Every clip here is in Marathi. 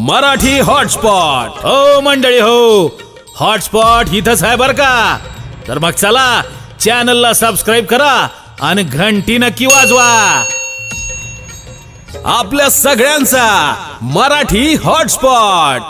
मराठी हॉटस्पॉट. हो मंडळी हो. हॉटस्पॉट इथंच आहे बर का? तर मग चला चॅनलला सबस्क्राईब करा आणि घंटी नक्की वाजवा. आपल्या सगळ्यांचा मराठी हॉटस्पॉट.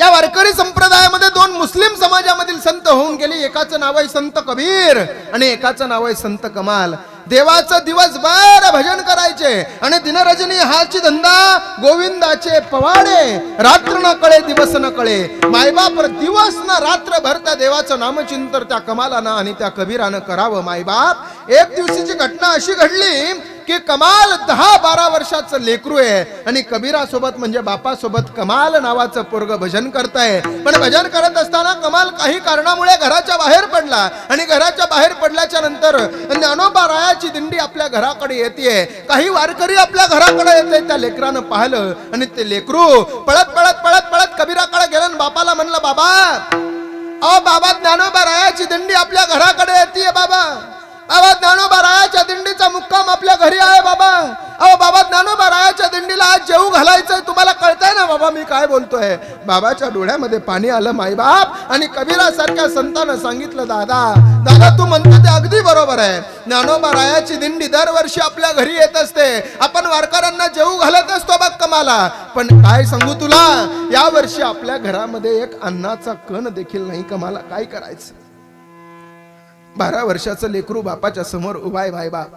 या वारकरी संप्रदायामध्ये दोन मुस्लिम समाजामधील संत होऊन गेले. एकाचं नाव आहे संत कबीर आणि एकाचं नाव आहे संत कमाल. देवाचं दिवसभर भजन करायचे आणि दिनरजनी हाची धंदा गोविंदाचे पवाडे रात्र न कळे दिवस न कळे. मायबाप दिवस न रात्रभर त्या देवाचं नामचिंतन त्या कमालानं आणि त्या कबीरानं करावं मायबाप. एक दिवशीची घटना अशी घडली की कमाल दहा बारा वर्षाचं लेकरू आहे आणि कबीरासोबत म्हणजे बापासोबत कमाल नावाचं पोरग भजन करताय. पण भजन करत असताना कमाल काही कारणामुळे घराच्या बाहेर पडला आणि घराच्या बाहेर पडल्याच्या नंतर ज्ञानोबा रायाची दिंडी आपल्या घराकडे येते काही वारकरी आपल्या घराकडे येते त्या लेकरानं पाहिलं आणि ते लेकरू पळत पळत पळत पळत कबीराकडे गेलं बापाला म्हणलं बाबा अहो बाबा ज्ञानोबा रायाची दिंडी आपल्या घराकडे येते बाबा. बाबा ज्ञानोबा रायाच्या दिंडीचा मुक्काम आपल्या घरी आहे बाबा. अहो बाबा ज्ञानोबा रायाच्या दिंडीला आज जेऊ घालायचंय. तुम्हाला कळतंय ना बाबा मी काय बोलतोय? बाबाच्या डोळ्यामध्ये पाणी आलं माईबाप आणि कबीरा सारख्या संतानं सांगितलं दादा दादा तू म्हणतो ते अगदी बरोबर आहे. ज्ञानोबा रायाची दिंडी दरवर्षी आपल्या घरी येत असते. आपण वारकऱ्यांना जेऊ घालत असतो बघ कमाला. पण काय सांगू तुला? या वर्षी आपल्या घरामध्ये एक अन्नाचा कण देखील नाही कमाला. काय करायचं? बारा वर्षाचं लेकरू बापाच्या समोर उभाय भाई बाप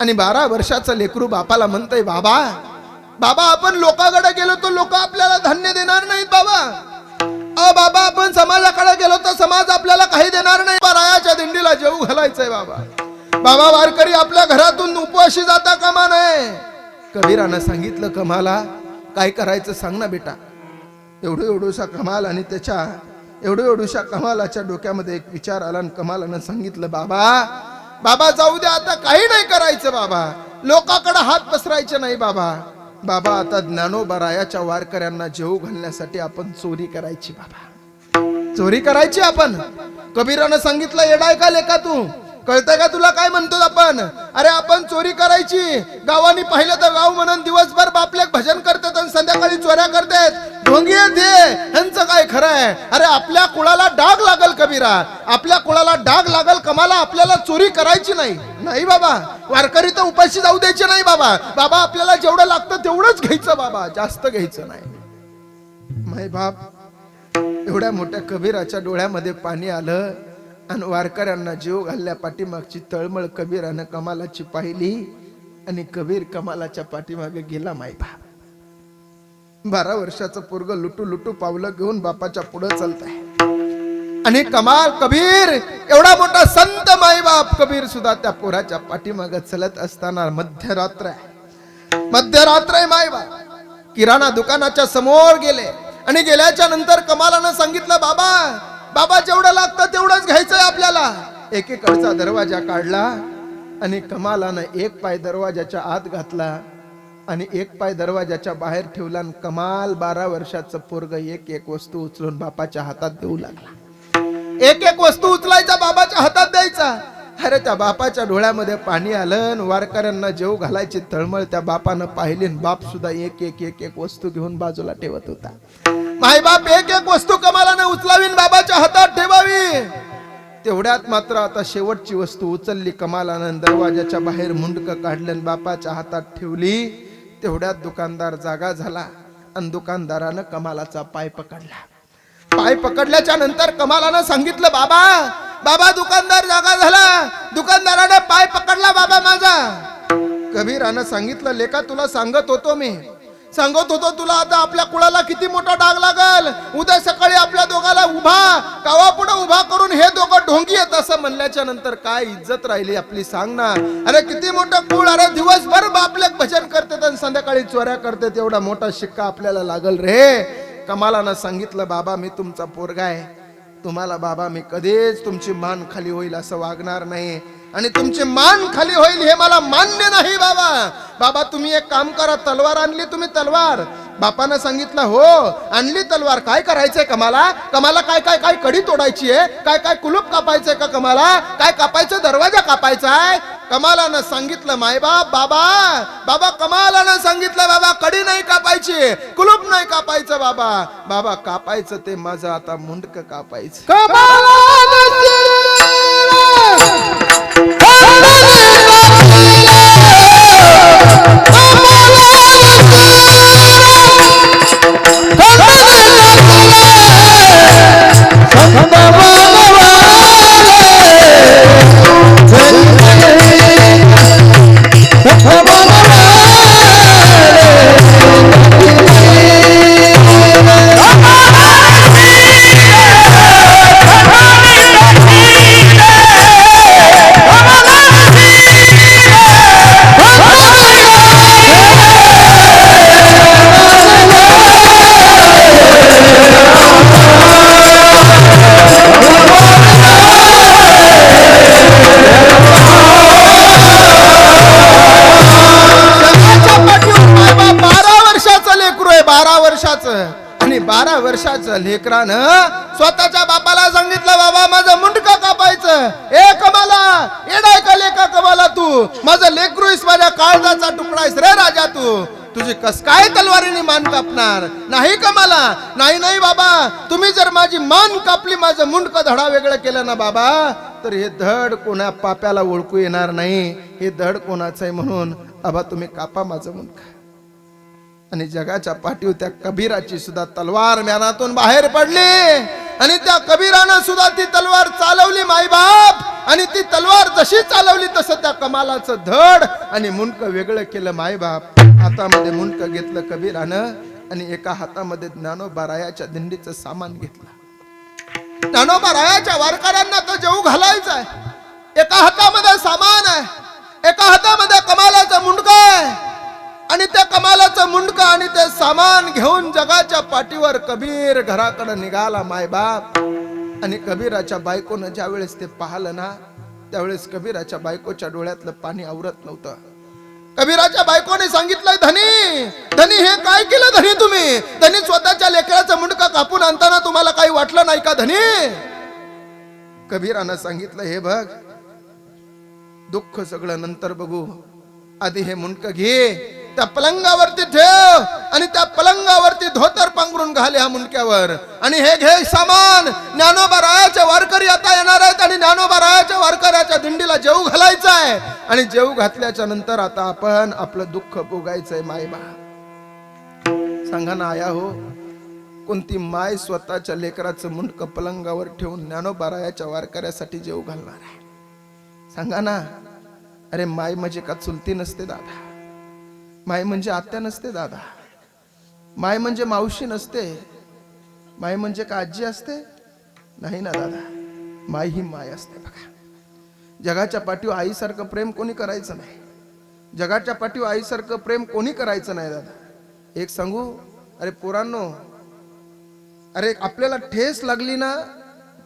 आणि बारा वर्षाचं लेकरू बापाला म्हणतय बाबा बाबा आपण लोकांकडे गेलो तर लोक आपल्याला धान्य देणार नाहीत बाबा. अ बाबा आपण समाजाकडे गेलो तर समाज आपल्याला काही देणार नाही. बा, रायाच्या दिंडीला जेऊ घालायचंय बाबा. बाबा वारकरी आपल्या घरातून उपवाशी जाता कामा नये. कबीरानं सांगितलं कमाला काय करायचं सांग ना बेटा. एवढं एवढूसा कमाल आणि त्याच्या एवढं एवढूशा कमालाच्या डोक्यामध्ये एक विचार आला आणि कमालानं सांगितलं बाबा बाबा जाऊ द्या आता काही नाही करायचं बाबा. लोकाकडे हात पसरायचे नाही बाबा. बाबा आता ज्ञानोबा रायाच्या वारकऱ्यांना जेऊ घालण्यासाठी आपण चोरी करायची बाबा. चोरी करायची आपण. कबीरानं सांगितलं येडाय का लेखा तू? कळतंय का तुला काय म्हणतो आपण? अरे आपण चोरी करायची. गावानी पाहिलं तर गाव म्हणून दिवसभर बापले भजन करतात आणि संध्याकाळी चोऱ्या करतात. ढोंगी दे ह्यांचं काय खरं आहे अरे आपल्या कुळाला डाग लागल कबीरा. आपल्या कुळाला डाग लागल कमाला आपल्याला चोरी करायची नाही. नाही बाबा. वारकरी तर उपाशी जाऊ द्यायचे नाही बाबा. बाबा आपल्याला जेवढं लागतं तेवढंच घ्यायचं बाबा. जास्त घ्यायचं नाही. माय बाप एवढ्या मोठ्या कबीराच्या डोळ्यामध्ये पाणी आलं. आणि वारकऱ्यांना जीव घालल्या पाठीमागची तळमळ कबीरानं कमालाची पाहिली आणि कबीर कमालाच्या पाठीमागे गेला माय बाप. बारा वर्षाचं पोरग लुटू लुटू पावलं घेऊन बापाच्या पुढं चालत आहे आणि कमाल कबीर एवढा मोठा संत माईबाप कबीर सुद्धा त्या पोराच्या पाठीमागे चलत असताना मध्यरात्र आहे. मध्यरात्र आहे माईबाप किराणा दुकानाच्या समोर गेले आणि गेल्याच्यानंतर कमालानं सांगितलं बाबा बाबा जेवढं लागतं तेवढंच घ्यायचंय आपल्याला. एकेकडचा दरवाजा काढला आणि कमालानं एक पाय दरवाजाच्या आत घातला आणि एक पाय दरवाजाच्या बाहेर ठेवला आणि कमाल बारा वर्षाचं पोरग एक एक वस्तू उचलून बापाच्या हातात देऊ लागला. एक एक वस्तू उचलायचा बाबाच्या हातात द्यायचा. अरे त्या बापाच्या डोळ्यामध्ये पाणी आलं वारकऱ्यांना जेव घालायची तळमळ त्या बापानं पाहिली बाप सुद्धा एक एक एक एक वस्तू घेऊन बाजूला ठेवत होता. मायबाप एक एक वस्तू कमालानं उचलावीन बाबाच्या हातात ठेवावी तेवढ्यात मात्र आता शेवटची वस्तू उचलली कमालानं दरवाजाच्या बाहेर मुंडक काढलं बापाच्या हातात ठेवली. तेवढ्यात दुकानदार जागा झाला आणि दुकानदारानं कमालाचा पाय पकडला. पाय पकडल्याच्या नंतर कमालानं सांगितलं बाबा बाबा दुकानदार जागा झाला. दुकानदारानं पाय पकडला बाबा माझा. कबीरानं सांगितलं लेका तुला सांगत होतो मी सांगत होतो तुला आता आपल्या कुळाला किती मोठा डाग लागल? उद्या सकाळी आपल्या दोघाला उभा गावापुढे उभा करून हे दोघं ढोंगी येत असं म्हणल्याच्या नंतर काय इज्जत राहिली आपली सांग ना. अरे किती मोठं कुळ अरे दिवसभर बापले भजन करतात आणि संध्याकाळी चोऱ्या करतात एवढा मोठा शिक्का आपल्याला लागल रे. कमालानं सांगितलं बाबा मी तुमचा पोरगा आहे. तुम्हाला बाबा मी कधीच तुमची मान खाली होईल असं वागणार नाही. आणि तुमची मान खाली होईल हे मला मान्य नाही बाबा. बाबा तुम्ही एक काम करा तलवार आणली तुम्ही तलवार. बापानं सांगितलं हो आणली तलवार. काय करायचंय कमाला? कमाला काय काय काय कडी तोडायची आहे? काय काय कुलूप कापायचंय का कमाला? काय कापायचं? दरवाजा कापायचा आहे कमालानं सांगितलं मायबाप बाबा बाबा कमालानं सांगितलं बाबा कडी नाही कापायची कुलूप नाही कापायचं बाबा. बाबा कापायचं ते माझं आता मुंडक कापायचं. जगाच्या पाठीवर मायबाप बारा वर्षाचं लेकरू आहे बारा वर्षाचं आणि बारा वर्षाचं लेकरानं स्वतःच्या बापाला सांगितलं बाबा माझं मुंडका कापायचं ए कमाला येडाय का लेका कमाला तू माझं लेकरू माझ्या काळजाचा तुकडा आहेस रे राजा तू. तुझी कस काय तलवारीने मान कापणार? नाही कमाला नाही नाही बाबा. तुम्ही जर माझी मान कापली माझं मुंडक धडा वेगळं केलं ना बाबा तर हे धड कोणा पाप्याला ओळखू येणार नाही. हे धड कोणाचं आहे म्हणून? आबा तुम्ही कापा माझं मुंडक. आणि जगाच्या पाठीवर त्या कबीराची सुद्धा तलवार म्यानातून बाहेर पडली. आणि त्या कबीरानं सुद्धा ती तलवार चालवली. कशी चालवली तसं त्या कमालाचं धड आणि मुंडक वेगळं केलं मायबाप. हातामध्ये मुंडक घेतलं कबीरानं आणि एका हातामध्ये ज्ञानोबा रायाच्या दिंडीचं सामान घेतलं. ज्ञानोबा रायाच्या वारकऱ्यांना तो जेऊ घालायचा आहे. एका हातामध्ये सामान आहे. एका हातामध्ये कमालाचं मुंडक आहे. आणि त्या कमालाचं मुंडक आणि ते सामान घेऊन जगाच्या पाठीवर कबीर घराकडे निघाला मायबाप. आणि कबीराच्या बायकोनं ज्या वेळेस ते पाहिलं ना त्यावेळेस कबीराच्या बायकोच्या डोळ्यातलं पाणी आवरत नव्हतं. कबीराच्या बायकोने सांगितलंय धनी धनी हे काय केलं धनी तुम्ही? धनी स्वतःच्या लेकराचा मुंडका कापून आणताना तुम्हाला काही वाटलं नाही का धनी? कबीरानं सांगितलं हे बघ दुःख सगळं नंतर बघू. आधी हे मुंडक घे त्या पलंगावरती ठेव आणि त्या पलंगावरती धोतर पांघरून घाले ह्या मुंडक्यावर. आणि हे घे सामान. ज्ञानोबा रायाचे वारकरी आता येणार आहेत आणि ज्ञानोबा रायाच्या वारकऱ्याच्या दिंडीला जेऊ घालायचं आहे आणि जेऊ घातल्याच्या नंतर आता आपण आपलं दुःख भोगायचंय मायबा सांगा ना आया हो कोणती माय स्वतःच्या लेकराचं मुंडक पलंगावर ठेवून ज्ञानोबा रायाच्या वारकऱ्यासाठी जेऊ घालणार आहे? सांगा ना अरे माय म्हणजे का चुलती नसते दादा? माय म्हणजे आत्या नसते दादा? माय म्हणजे मावशी नसते. माय म्हणजे का आजी असते. नाही ना दादा माय ही माय असते बघा. जगाच्या पाठीवर आईसारखं प्रेम कोणी करायचं नाही. जगाच्या पाठीवर आईसारखं प्रेम कोणी करायचं नाही दादा. एक सांगू? अरे पोरांनो अरे आपल्याला ठेस लागली ना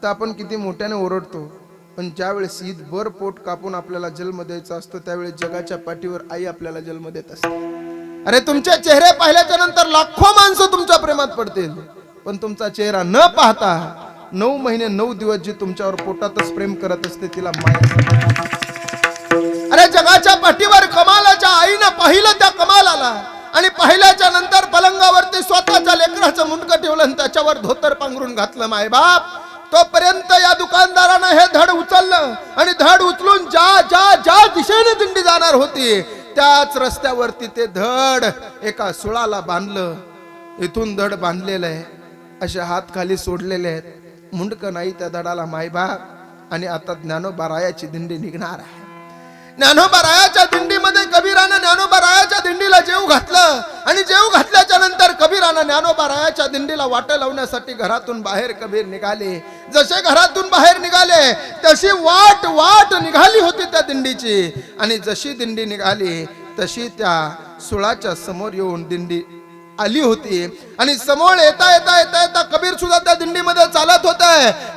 तर आपण किती मोठ्याने ओरडतो. पण ज्यावेळेस ईद बर पोट कापून आपल्याला जन्म द्यायचा असतो त्यावेळेस जगाच्या पाठीवर आई आपल्याला जन्म देत असते. अरे तुमचे चेहरे पाहिल्याच्या नंतर लाखो माणसं तुमच्या प्रेमात पडतील. पण तुमचा चेहरा न पाहता नऊ महिने नऊ दिवस जी तुमच्यावर पोटातच प्रेम करत असते तिला माया अरे जगाच्या पाठीवर कमालाच्या आईनं पाहिलं त्या कमालाला आणि पाहिल्याच्या नंतर पलंगावरती स्वतःच्या लेकराचं मुंडकं ठेवलं आणि त्याच्यावर धोतर पांघरून घातलं मायबाप. तोपर्यंत या दुकानदारानं हे धड उचललं आणि धड उचलून ज्या ज्या ज्या दिशेने दिंडी जाणार होती त्याच रस्त्यावरती ते धड एका सुळाला बांधलं. इथून धड बांधलेलं आहे. असे हात खाली सोडलेले आहेत. मुंडकं नाही त्या धडाला मायबाप. आणि आता ज्ञानोबा रायाची दिंडी निघणार आहे. ज्ञानोबारायाच्या दिंडीमध्ये कबीरानं ज्ञानोबारायाच्या दिंडीला जेव घातलं. आणि जेव घातल्याच्या नंतर ज्ञानोबा रायाच्या दिंडीला वाट लावण्यासाठी घरातून बाहेर कबीर निघाले. जसे घरातून बाहेर निघाले तशी वाट वाट निघाली होती त्या दिंडीची. आणि जशी दिंडी निघाली तशी त्या सुळाच्या समोर येऊन दिंडी आली होती. आणि समोर येता येता येता येता कबीर सुद्धा त्या दिंडीमध्ये चालत होत.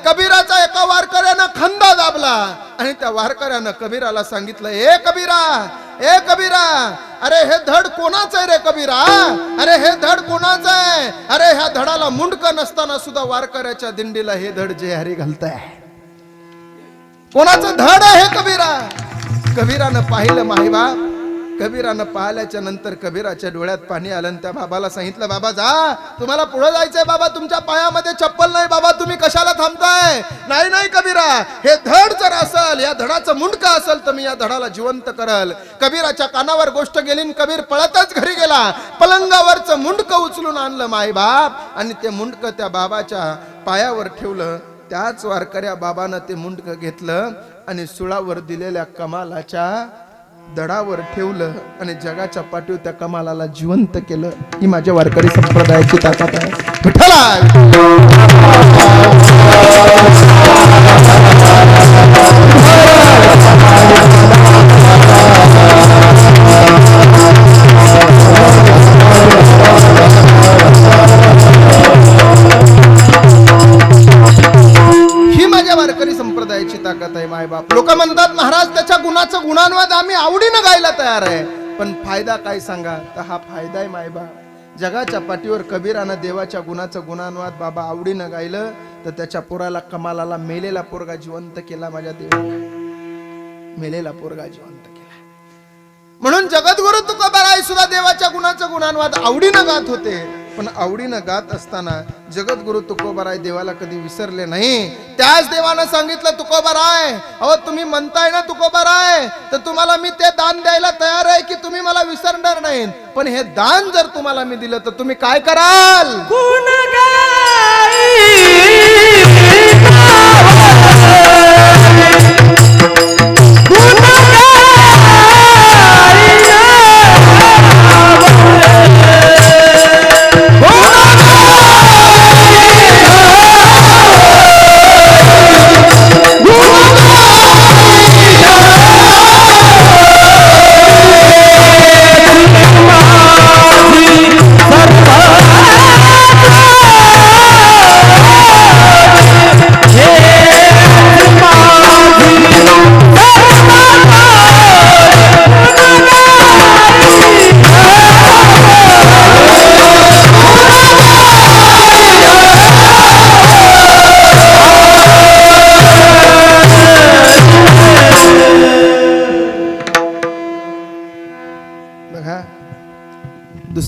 कबीराचा एका वारकऱ्यानं खंदा दाबला. आणि त्या वारकऱ्यानं कबीराला सांगितलं ए कबीरा ए कबीरा अरे हे धड कोणाचं आहे रे कबीरा? अरे हे धड कोणाचं आहे? अरे ह्या धडाला मुंडक नसताना सुद्धा वारकऱ्याच्या दिंडीला हे धड जे हरी घालताय. कोणाचं धड आहे कबीरा? कबीरानं पाहिलं माहिबा कबीरानं पाहिल्याच्या नंतर कबीराच्या डोळ्यात पाणी आलं त्या बाबाला सांगितलं बाबा जा. तुम्हाला पुढे जायचंय बाबा. तुमच्या पायामध्ये चप्पल नाही बाबा. तुम्ही कशाला थांबताय? नाही नाही कबीरा. हे धड जर असल या धडाचं मुंडकं असेल तर मी या धडाला जिवंत करल. कबीराच्या कानावर गोष्ट गेली आणि कबीर पळतच घरी गेला. पलंगावरचं मुंडकं उचलून आणलं माय बाप आणि ते मुंडकं त्या बाबाच्या पायावर ठेवलं. त्याच वारकऱ्या बाबानं ते मुंडकं घेतलं आणि सुळावर दिलेल्या कमालाच्या दडावर ठेवलं आणि जगाच्या पाठीवर त्या कमालाला जिवंत केलं. ही माझ्या वारकरी संप्रदायाची ताकद आहे. विठ्ठला गायला आहे. पण फायदा काय सांगा? तर हा फायदा आहे मायबा जगाच्या पाठीवर कबीरानं देवाच्या गुणाचं गुणांवाद बाबा आवडीनं गायलं तर त्याच्या पोराला कमालाला मेलेला पोरगा जिवंत केला माझ्या देवा मेलेला पोरगा जिवंत केला. म्हणून जगद्गुरु तुकोबाराय सुद्धा देवाच्या गुणाचं गुणांवाद आवडीनं गात होते. पण आवडीनं गात असताना जगद्गुरु तुकोबाराय देवाला कधी विसरले नाही. त्याच देवानं सांगितलं तुकोबाराय अहो तुम्ही म्हणताय ना तुकोबाराय तर तुम्हाला मी ते दान द्यायला तयार आहे की तुम्ही मला विसरणार नाही पण हे दान जर तुम्हाला मी दिलं तर तुम्ही काय कराल? गुण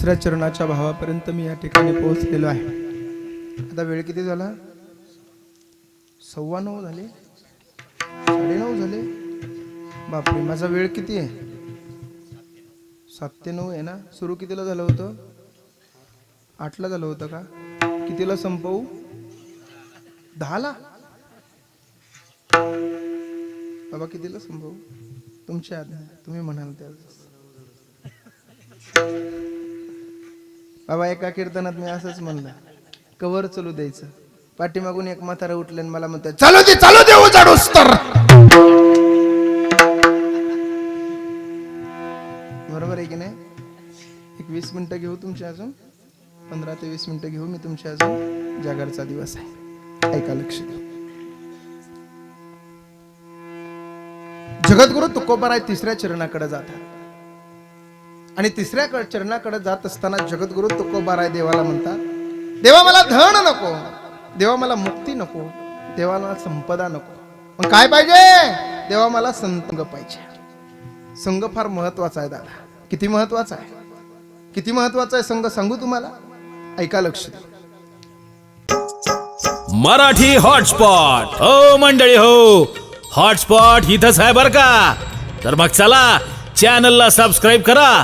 दुसऱ्या चरणाच्या भावापर्यंत मी या ठिकाणी पोहोचलेलो आहे. आता वेळ किती झाला? सव्वा नऊ झाले? साडेनऊ झाले? बापरे माझा वेळ किती आहे? सात ते नऊ आहे ना? सुरू कितीला झालं होतं? आठला झालं होतं का? कितीला संपवू? दहाला? बाबा कितीला संपवू? तुमच्या आज्ञा तुम्ही म्हणाल त्या बाबा एका कीर्तनात मी असंच म्हणलं कवर चालू द्यायचं. पाठीमागून एक म्हातारा उठले आणि मला म्हणतोय चालू दे चालू दे उजाडूस तर. बरोबर आहे की नाही? एक वीस मिनिटं घेऊ तुमची अजून? पंधरा ते वीस मिनिटं घेऊ मी तुमची अजून. जागरचा दिवस आहे. ऐका लक्ष द्या. जगद्गुरु तुकोबाराय तिसऱ्या चरणाकडे जातात. आणि तिसऱ्या चरणाकडे जात असताना जगद्गुरु तुकोबाराय देवाला म्हणतात देवा मला धन नको. देवा मला मुक्ती नको. देवा मला संपदा नको. मग काय पाहिजे? देवा मला संतंग पाहिजे. संघ फार महत्त्वाचा आहे दादा. किती महत्त्वाचा आहे? किती महत्त्वाचा आहे संघ सांगू तुम्हाला? ऐका लक्ष मराठी हॉटस्पॉट. हो मंडळी हो. हॉटस्पॉट इथंच आहे बर का? तर मग चला चॅनलला सबस्क्राईब करा.